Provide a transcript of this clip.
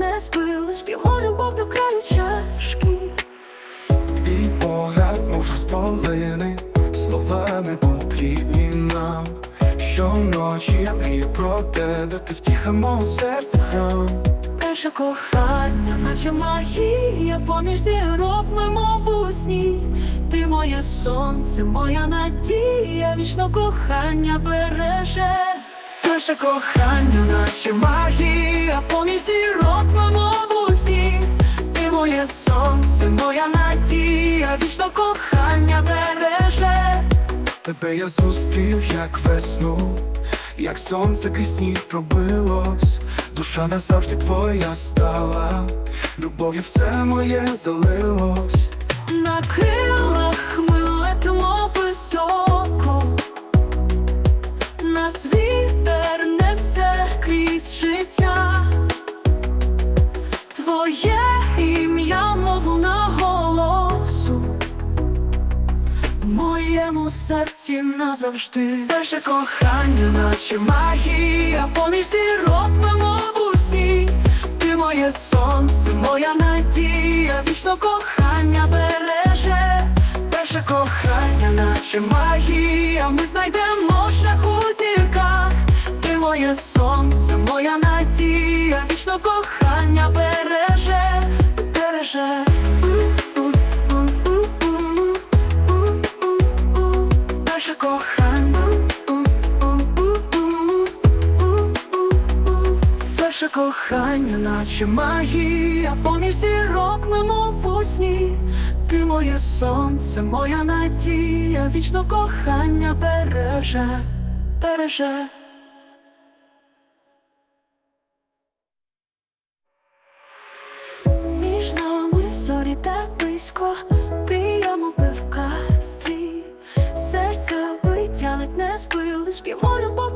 не збились, п'ємо любов до краю чашки. Твій погляд, мов розполини, слова не потрібні нам. Щоночі я мрію про те, де ти втіха мого серця храм. Перше кохання, наче магія, поміж зірок мимо у сні. Ти моє сонце, моя надія, вічно кохання береже. Наше кохання, наче магія, поміж зірок у сні. Ти моє сонце, моя надія, вічно кохання береже. Тебе я зустрів, як весну, як сонце крізь сніг пробилось, душа назавжди твоя стала, любов'ю все моє залилось. На крилах ми летимо високо, нас вітер моєму серці назавжди. Перше кохання, наче магія, Поміж зірок мимо в усі, ти моє сонце, моя надія, вічно кохання береже. перше кохання, наче магія, Ми знайдемо шлях у зірках, ти моє сонце, моя надія, вічно кохання береже, кохання, наче магія, Поміж зірок мимо в усні, ти моє сонце, моя надія, вічно кохання береже, береже. Між нами зорі так близько, прийому в казці Серця витялить, не збились, п'ємо любов